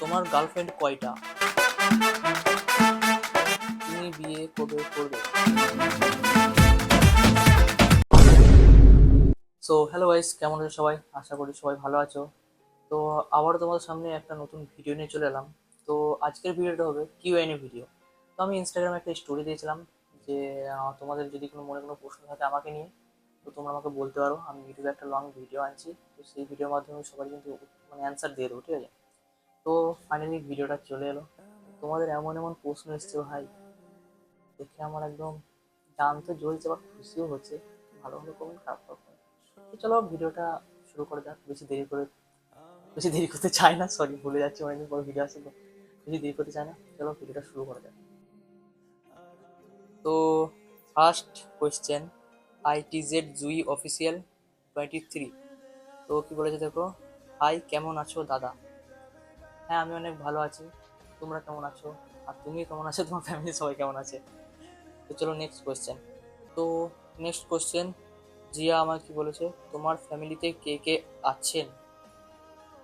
তোমার গার্লফ্রেন্ড কয়টা? তুমি বিয়ে কবে করবে? সো হ্যালো গাইস কেমন আছো সবাই? আশা করি সবাই ভালো আছো। তো আবার তোমাদের সামনে একটা নতুন ভিডিও নিয়ে চলে এলাম। তো, আজকের ভিডিওটা হবে কিউ এন ভিডিও তো, আমি ইনস্টাগ্রামে একটা স্টোরি দিয়েছিলাম যে তোমাদের যদি কোনো মনে কোনো প্রশ্ন থাকে আমাকে নিয়ে, তো তোমরা আমাকে বলতে পারো। আমি ইউটিউবে একটা লং ভিডিও আনছি। তো, সেই ভিডিওর মাধ্যমে সবাই কিন্তু মানে অ্যান্সার দিয়ে দেবো, ঠিক আছে? তো ফাইনালি ভিডিওটা চলে এলো। তোমাদের এমন এমন প্রশ্ন এসছে ভাই, দেখে আমার একদম জান তো জ্বলছে বা খুশিও হচ্ছে, ভালো ভালো কমেন্ট খারাপ তো চলো ভিডিওটা শুরু করে যাক, বেশি দেরি করে, বেশি দেরি করতে চাই না সরি ভুলে যাচ্ছি অনেকদিন পর ভিডিও আসছে বেশি দেরি করতে চাই না, চলো ভিডিওটা শুরু করা যাক। তো first question IT Z Jui official twenty three তো কি বলেছে দেখো? হাই কেমন আছো দাদা? হ্যাঁ আমি অনেক ভালো আছি। তোমরা কেমন আছো? আর তুমি কেমন আছো? তোমার ফ্যামিলি সবাই কেমন আছে? তো চলো নেক্সট কোয়েশ্চেন তো নেক্সট কোয়েশ্চেন জিয়া আমার কি বলেছে, তোমার ফ্যামিলিতে কে কে আছেন?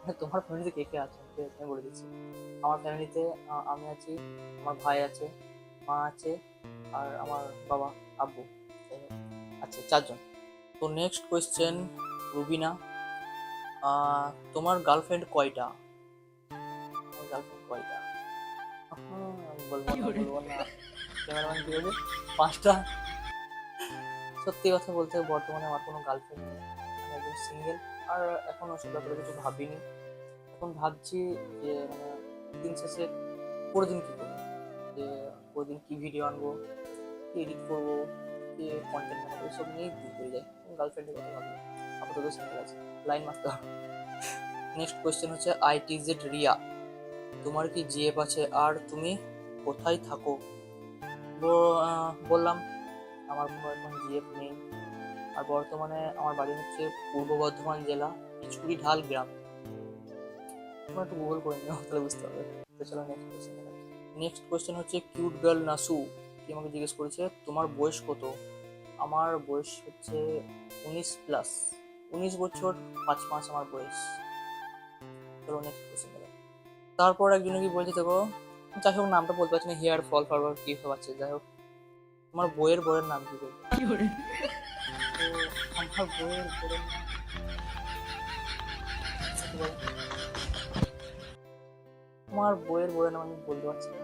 হ্যাঁ তোমার ফ্যামিলিতে কে কে আছেন? আমি বলে দিচ্ছি। আমার ফ্যামিলিতে আমি আছি, আমার ভাই আছে, মা আছে, আর আমার বাবা, আব্বু। আচ্ছা চারজন। তো নেক্সট কোয়েশ্চেন রুবিনা তোমার গার্লফ্রেন্ড কয়টা? গার্লফ্রেন্ড কয়টা আহ, আমি বলব না বলব না। ক্যামেরাম্যান কি বলবে পাঁচটা। সত্যি কথা বলতে বর্তমানে আমার কোনো গার্লফ্রেন্ড নেই। আমি একদম সিঙ্গেল আর এখনও সে ব্যাপারে কিছু ভাবিনি। এখন ভাবছি যে মানে দিন শেষে দিন কী করব? যে দিন কী ভিডিও আনব কি এডিট করব কি কন্টেন্ট বানাবো এসব নিয়েই দিন করে যায় গার্লফ্রেন্ডের কথা ভাবি আপাতত সিঙ্গেল আছে। লাইন মারতে হবে। নেক্সট কোয়েশ্চেন হচ্ছে আইটি জেড রিয়া। তোমার কি জিএফ আছে? আর তুমি কোথায় থাকো? বললাম, আমার কোনো এখন জিএফ নেই। আর বর্তমানে আমার বাড়ি হচ্ছে পূর্ব বর্ধমান জেলা ইচকুড়ি ঢাল গ্রাম। তোমরা একটু গুগল করে নিও, তাহলে বুঝতে পারবে। তো চলো নেক্সট কোয়েশ্চেন নেক্সট কোয়েশ্চেন হচ্ছে কিউট গার্ল নাসু কি আমাকে জিজ্ঞেস করেছে, তোমার বয়স কত? আমার বয়স হচ্ছে উনিশ প্লাস উনিশ বছর পাঁচ মাস আমার বয়স। চলো নেক্সট কোয়েশ্চেন তারপর একজনে কি বলছে দেখো যাই হোক নামটা বলতে পারছি না হেয়ার ফল ফরওয়ার্ড কি সব আছে যাই হোক। তোমার বইয়ের বইয়ের নাম কি বলব? আমার বইয়ের বইয়ের নাম। কি বলে? আমার বইয়ের বইয়ের নাম আমি বলতে পারছি না।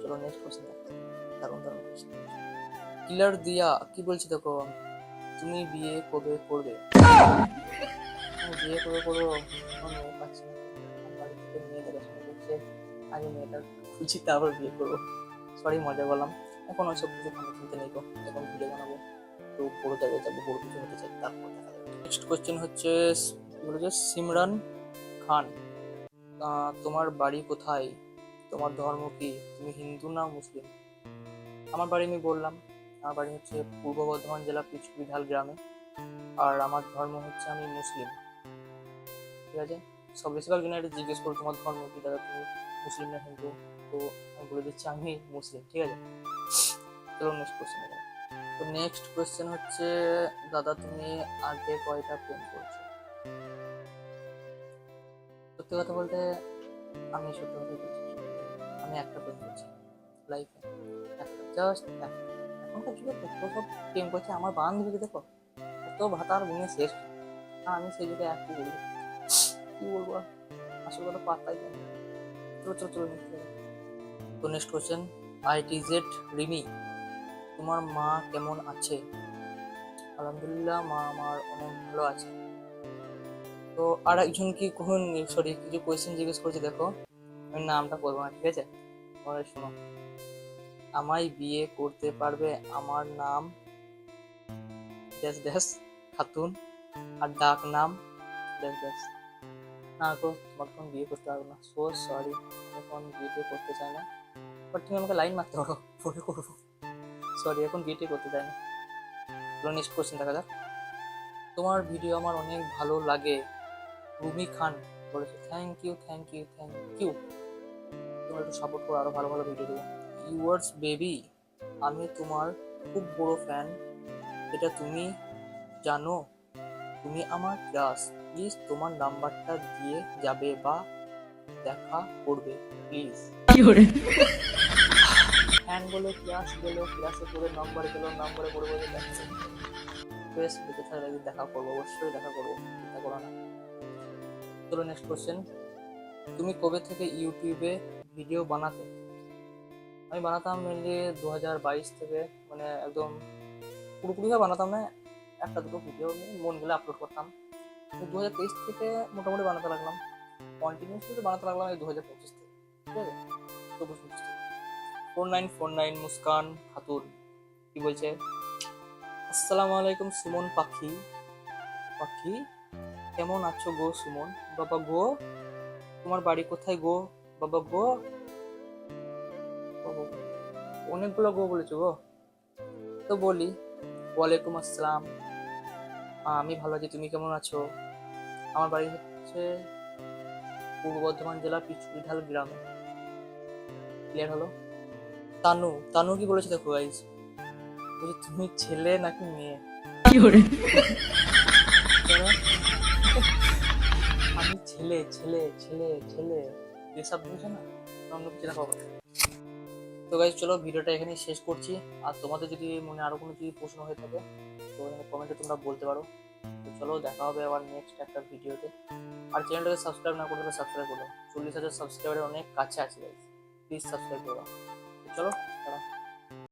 চলো নেক্সট কোশ্চেন দারুণ দারুণ কোশ্চেন কিলার দিয়া কি বলছি দেখো? তুমি বিয়ে কবে করবে? বিয়ে বাড়ি বিয়ে করব সরি মজা বানাবো। তো চাই হচ্ছে সিমরান খান তোমার বাড়ি কোথায়? তোমার ধর্ম কি? তুমি হিন্দু না মুসলিম? আমার বাড়ি আমি বললাম। আমার বাড়ি হচ্ছে পূর্ব বর্ধমান জেলা পিচকুড়িঢাল গ্রামে। আর আমার ধর্ম হচ্ছে আমি মুসলিম। ঠিক আছে? সব বেশিরভাগ জনের এটা জিজ্ঞেস করো তোমার ধর্ম কি? দাদা তুমি মুসলিম না হিন্দু? তো আমি বলে দিচ্ছি আমি মুসলিম, ঠিক আছে? চলো নেক্সট কোয়েশ্চেন তো নেক্সট কোয়েশ্চেন হচ্ছে, দাদা তুমি আগে কয়টা প্রেম করছ? সত্যি কথা বলতে আমি সত্যি কথা বলছি আমি একটা প্রেম করছি লাইফে একটা জাস্ট একটা। এখনকার যুগে কত সব প্রেম করছে, আমার বান্ধবীকে দেখো এত ভাতার গুণে শেষ। আর আমি সেই যুগে এক কি বলব কি বলব? আসল কথা পাত্তাই দেয়। চলো তো next question IT Z Rimi, তোমার মা কেমন আছে? আলহামদুলিল্লাহ, মা আমার অনেক ভালো আছে। তো আর একজন কি কোন সরি কিছু কোয়েশ্চেন জিজ্ঞেস করেছে, দেখো। আমি নামটা করব না, ঠিক আছে? পরে শোনো। আমায় বিয়ে করতে পারবে আমার নাম? Dash dash Khatun. আর ডাক নাম? ড্যাশ ড্যাশ না গো তোমাকে এখন বিয়ে করতে পারব না। সো সরি এখন বিয়ে করতে চাই না। বাট তুমি আমাকে লাইন মারতে পারো পরে করব। সরি এখন বিয়ে করতে চাই না। চলো নেক্সট কোশ্চেন দেখা যাক। তোমার ভিডিও আমার অনেক ভালো লাগে। রুমি খান বলেছে thank you thank you thank you তোমরা একটু সাপোর্ট করো, আরও ভালো ভালো ভিডিও দেবো। ইউয়ার্স বেবি আমি তোমার খুব বড় ফ্যান এটা তুমি জানো। তুমি আমার ক্লাস প্লিজ তোমার নাম্বারটা দিয়ে যাবে বা দেখা করবে প্লিজ হ্যান বলে ক্লাস গেলো ক্লাসে করে নাম্বার গেলো নাম্বারে করে বলে যাচ্ছে। বেশ বেঁচে থাকলে দেখা করব অবশ্যই দেখা করব চিন্তা করো না। চলো নেক্সট কোশ্চেন তুমি কবে থেকে ইউটিউবে ভিডিও বানাতে? আমি বানাতাম মেনলি দু হাজার বাইশ থেকে মানে একদম পুরোপুরিভাবে বানাতাম না একটা দুটো ভিডিও মন গেলে আপলোড করতাম। দু হাজার তেইশ থেকে মোটামুটি বানাতে লাগলাম। কন্টিনিউসলি তো বানাতে লাগলাম এই দু হাজার পঁচিশ থেকে, ঠিক আছে? চব্বিশ পঁচিশ থেকে four nine four nine, Muskan Khatun কি বলছে? আসসালামু আলাইকুম সুমন পাখি। পাখি, কেমন আছো গো সুমন? বাবা গো, তোমার বাড়ি কোথায় গো। বাবা গো। অনেকগুলো গো বলেছ গো। তো বলি, ওয়ালাইকুম আসসালাম। আমি ভালো আছি তুমি কেমন আছো? আমার বাড়ি হচ্ছে পূর্ব বর্ধমান জেলার পিছুরিঢাল গ্রাম। ক্লিয়ার হলো? তানু তানু কি বলেছে দেখো গাইজ বলছে তুমি ছেলে নাকি মেয়ে? আমি ছেলে ছেলে ছেলে ছেলে। এসব বুঝে না? কিছু দেখা হবে তো গাইজ চলো ভিডিওটা এখানেই শেষ করছি। আর তোমাদের যদি মনে আরও কোনো যদি প্রশ্ন হয়ে থাকে কমেন্টে তোমরা বলতে পারো। তো চলো দেখা হবে আবার নেক্সট একটা ভিডিওতে। আর চ্যানেলটাকে সাবস্ক্রাইব না করলে সাবস্ক্রাইব করো। চল্লিশ হাজার সাবস্ক্রাইবারের অনেক কাছে আছে প্লিজ সাবস্ক্রাইব করো। চলো